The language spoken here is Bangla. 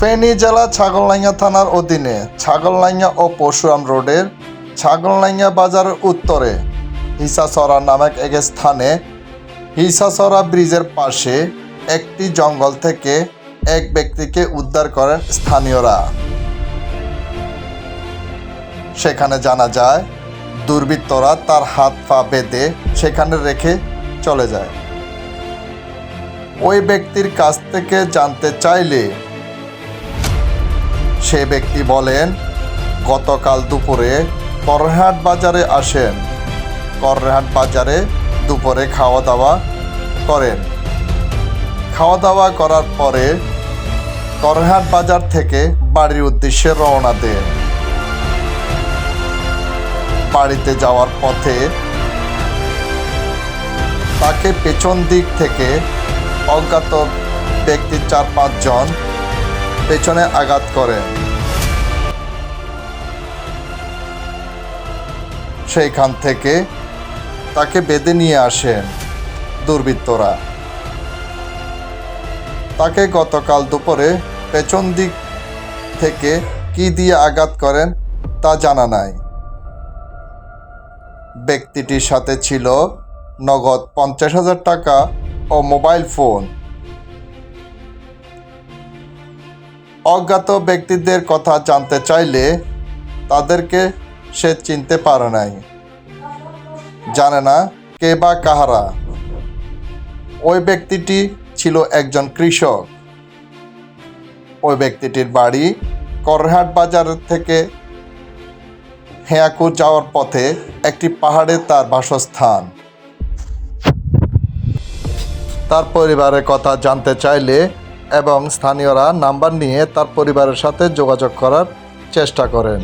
ফেনী জেলা ছাগলনাইয়া থানার অধীনে ছাগলনাইয়া ও পরশুরাম রোডের ছাগলনাইয়া বাজারের উত্তরে হিসাসরা নামক এক স্থানে হিসাসরা ব্রিজের পাশে একটি জঙ্গল থেকে এক ব্যক্তিকে উদ্ধার করেন স্থানীয়রা। সেখানে জানা যায়, দুর্বৃত্তরা তার হাত পা বেঁধে সেখানে রেখে চলে যায়। ওই ব্যক্তির কাছ থেকে জানতে চাইলে সে ব্যক্তি বলেন, গতকাল দুপুরে করহাট বাজারে আসেন। করহাট বাজারে দুপুরে খাওয়া দাওয়া করেন। খাওয়া দাওয়া করার পরে করহাট বাজার থেকে বাড়ির উদ্দেশ্যে রওনা দেন। বাড়িতে যাওয়ার পথে তাকে পেছন দিক থেকে অজ্ঞাত ব্যক্তি চার পাঁচজন পেছনে আঘাত করেন। সেইখান থেকে তাকে বেঁধে নিয়ে আসেন দুর্বৃত্তরা। তাকে গতকাল দুপুরে পেছন দিক থেকে কি দিয়ে আঘাত করেন তা জানা নাই। ব্যক্তিটির সাথে ছিল নগদ পঞ্চাশ হাজার টাকা ও মোবাইল ফোন। অজ্ঞাত ব্যক্তিদের কথা জানতে চাইলে তাদেরকে সে চিনতে পারে নাই। জানে না কে বা কাহারা। ওই ব্যক্তিটি ছিল একজন কৃষক। ওই ব্যক্তিটির বাড়ি করহাট বাজার থেকে হেয়াকু যাওয়ার পথে একটি পাহাড়ে তার বাসস্থান। তার পরিবারের কথা জানতে চাইলে এবং স্থানীয়রা নাম্বার নিয়ে তার পরিবারের সাথে যোগাযোগ করার চেষ্টা করেন।